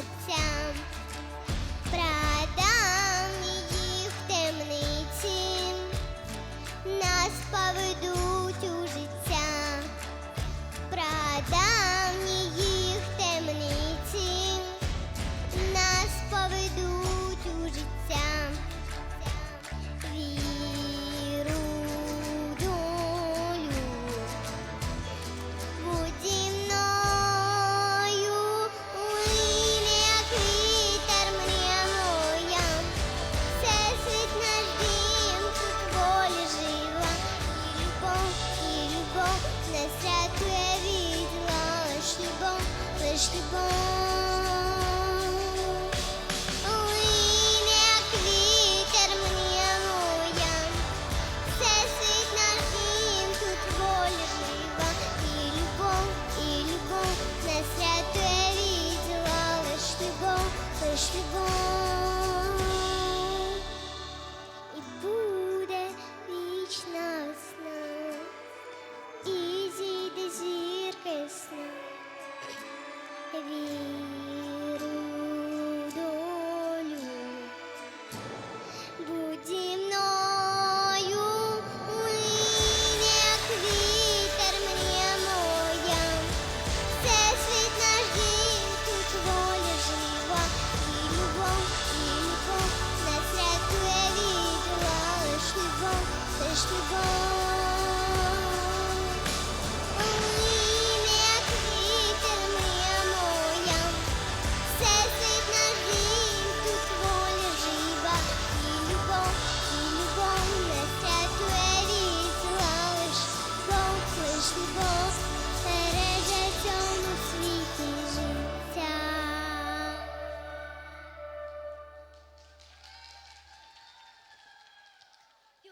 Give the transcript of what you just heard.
місяця, прадам її в темниці. Нас завжди був. Лин, як вітер мені луя, все світ тут воля жива, і любов, і любов, нас рятує від зла, лиш любов, лиш любов. 爱。